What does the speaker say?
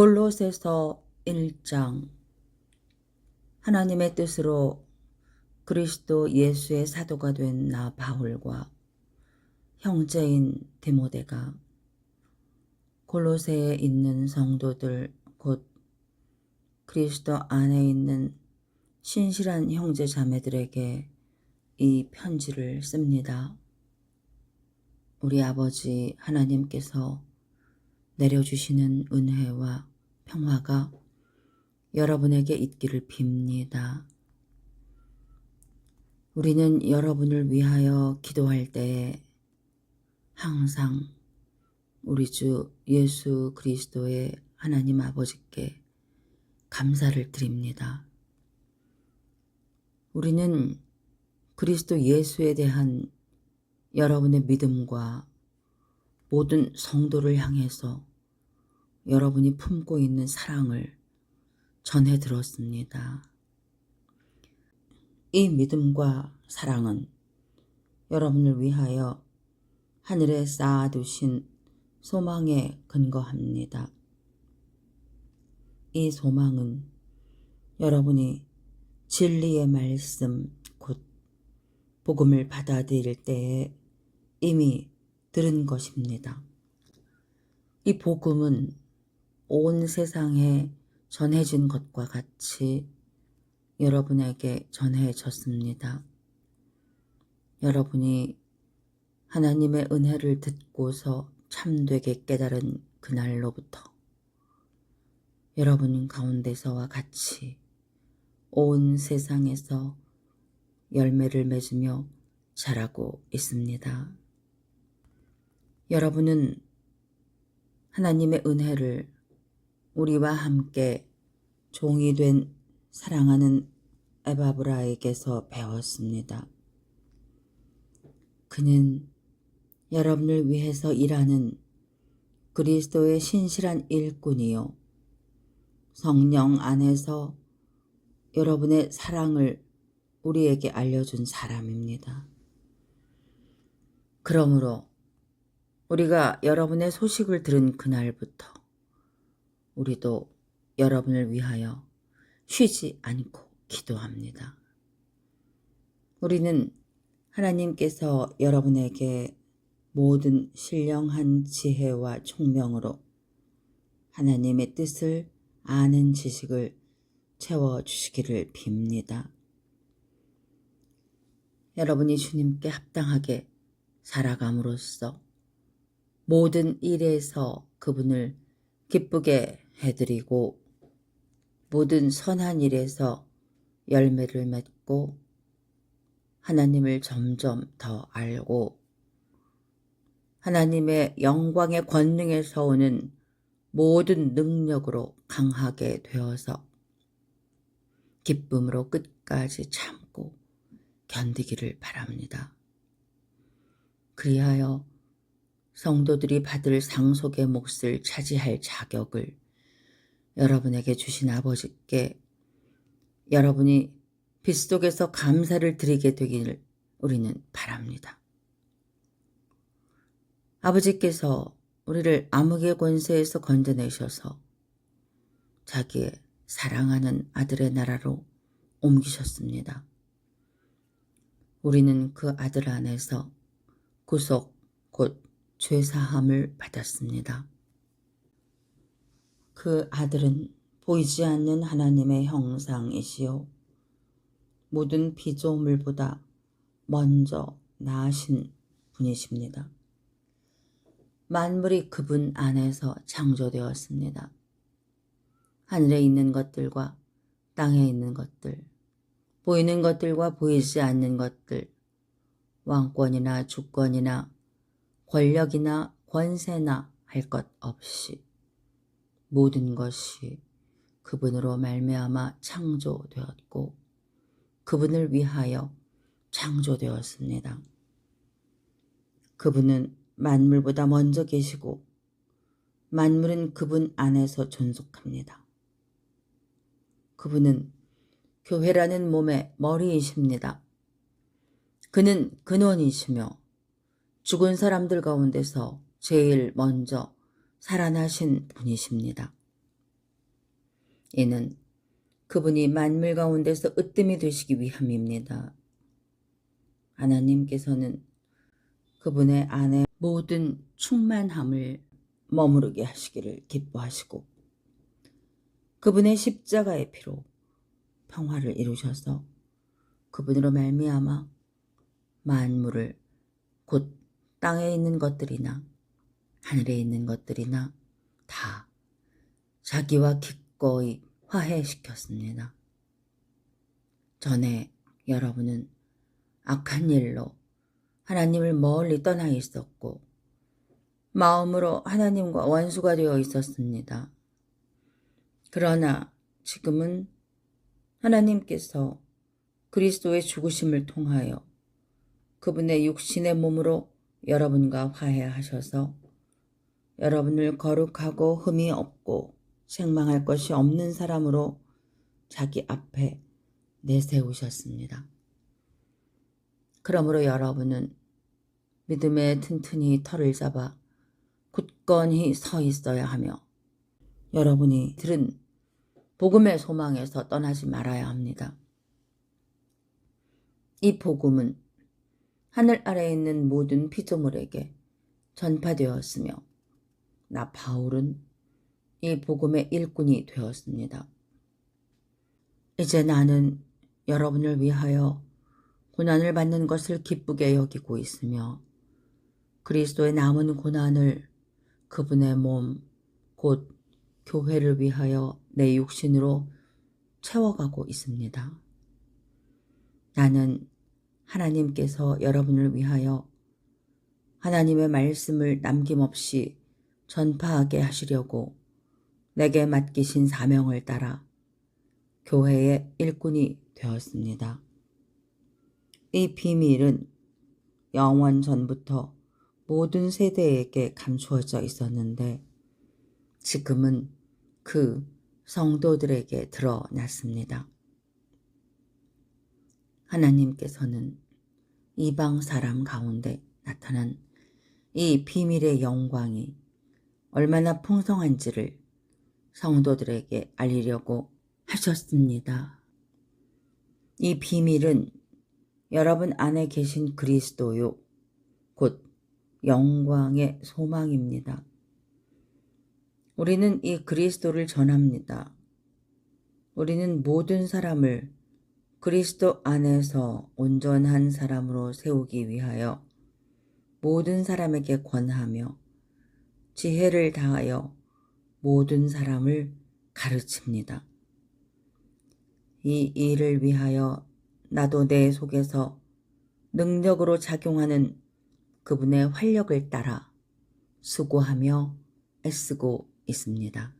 골로새서 1장 하나님의 뜻으로 그리스도 예수의 사도가 된 나 바울과 형제인 디모데가 골로새에 있는 성도들 곧 그리스도 안에 있는 신실한 형제 자매들에게 이 편지를 씁니다. 우리 아버지 하나님께서 내려주시는 은혜와 평화가 여러분에게 있기를 빕니다. 우리는 여러분을 위하여 기도할 때에 항상 우리 주 예수 그리스도의 하나님 아버지께 감사를 드립니다. 우리는 그리스도 예수에 대한 여러분의 믿음과 모든 성도를 향해서 여러분이 품고 있는 사랑을 전해 들었습니다. 이 믿음과 사랑은 여러분을 위하여 하늘에 쌓아두신 소망에 근거합니다. 이 소망은 여러분이 진리의 말씀, 곧 복음을 받아들일 때에 이미 들은 것입니다. 이 복음은 온 세상에 전해진 것과 같이 여러분에게 전해졌습니다. 여러분이 하나님의 은혜를 듣고서 참되게 깨달은 그날로부터 여러분 가운데서와 같이 온 세상에서 열매를 맺으며 자라고 있습니다. 여러분은 하나님의 은혜를 우리와 함께 종이 된 사랑하는 에바브라에게서 배웠습니다. 그는 여러분을 위해서 일하는 그리스도의 신실한 일꾼이요. 성령 안에서 여러분의 사랑을 우리에게 알려준 사람입니다. 그러므로 우리가 여러분의 소식을 들은 그날부터 우리도 여러분을 위하여 쉬지 않고 기도합니다. 우리는 하나님께서 여러분에게 모든 신령한 지혜와 총명으로 하나님의 뜻을 아는 지식을 채워주시기를 빕니다. 여러분이 주님께 합당하게 살아감으로써 모든 일에서 그분을 기쁘게 해드리고 모든 선한 일에서 열매를 맺고 하나님을 점점 더 알고 하나님의 영광의 권능에서 오는 모든 능력으로 강하게 되어서 기쁨으로 끝까지 참고 견디기를 바랍니다. 그리하여 성도들이 받을 상속의 몫을 차지할 자격을 여러분에게 주신 아버지께 여러분이 빛 속에서 감사를 드리게 되기를 우리는 바랍니다. 아버지께서 우리를 암흑의 권세에서 건져내셔서 자기의 사랑하는 아들의 나라로 옮기셨습니다. 우리는 그 아들 안에서 구속 곧 죄사함을 받았습니다. 그 아들은 보이지 않는 하나님의 형상이시요. 모든 피조물보다 먼저 나으신 분이십니다. 만물이 그분 안에서 창조되었습니다. 하늘에 있는 것들과 땅에 있는 것들, 보이는 것들과 보이지 않는 것들, 왕권이나 주권이나 권력이나 권세나 할 것 없이 모든 것이 그분으로 말미암아 창조되었고 그분을 위하여 창조되었습니다. 그분은 만물보다 먼저 계시고 만물은 그분 안에서 존속합니다. 그분은 교회라는 몸의 머리이십니다. 그는 근원이시며 죽은 사람들 가운데서 제일 먼저 살아나신 분이십니다. 이는 그분이 만물 가운데서 으뜸이 되시기 위함입니다. 하나님께서는 그분의 안에 모든 충만함을 머무르게 하시기를 기뻐하시고 그분의 십자가의 피로 평화를 이루셔서 그분으로 말미암아 만물을 곧 땅에 있는 것들이나 하늘에 있는 것들이나 다 자기와 기꺼이 화해시켰습니다. 전에 여러분은 악한 일로 하나님을 멀리 떠나 있었고 마음으로 하나님과 원수가 되어 있었습니다. 그러나 지금은 하나님께서 그리스도의 죽으심을 통하여 그분의 육신의 몸으로 여러분과 화해하셔서 여러분을 거룩하고 흠이 없고 생망할 것이 없는 사람으로 자기 앞에 내세우셨습니다. 그러므로 여러분은 믿음에 튼튼히 털을 잡아 굳건히 서 있어야 하며 여러분이 들은 복음의 소망에서 떠나지 말아야 합니다. 이 복음은 하늘 아래에 있는 모든 피조물에게 전파되었으며 나 바울은 이 복음의 일꾼이 되었습니다. 이제 나는 여러분을 위하여 고난을 받는 것을 기쁘게 여기고 있으며 그리스도의 남은 고난을 그분의 몸, 곧 교회를 위하여 내 육신으로 채워가고 있습니다. 나는 하나님께서 여러분을 위하여 하나님의 말씀을 남김없이 전파하게 하시려고 내게 맡기신 사명을 따라 교회의 일꾼이 되었습니다. 이 비밀은 영원 전부터 모든 세대에게 감추어져 있었는데 지금은 그 성도들에게 드러났습니다. 하나님께서는 이방 사람 가운데 나타난 이 비밀의 영광이 얼마나 풍성한지를 성도들에게 알리려고 하셨습니다. 이 비밀은 여러분 안에 계신 그리스도요, 곧 영광의 소망입니다. 우리는 이 그리스도를 전합니다. 우리는 모든 사람을 그리스도 안에서 온전한 사람으로 세우기 위하여 모든 사람에게 권하며 지혜를 다하여 모든 사람을 가르칩니다. 이 일을 위하여 나도 내 속에서 능력으로 작용하는 그분의 활력을 따라 수고하며 애쓰고 있습니다.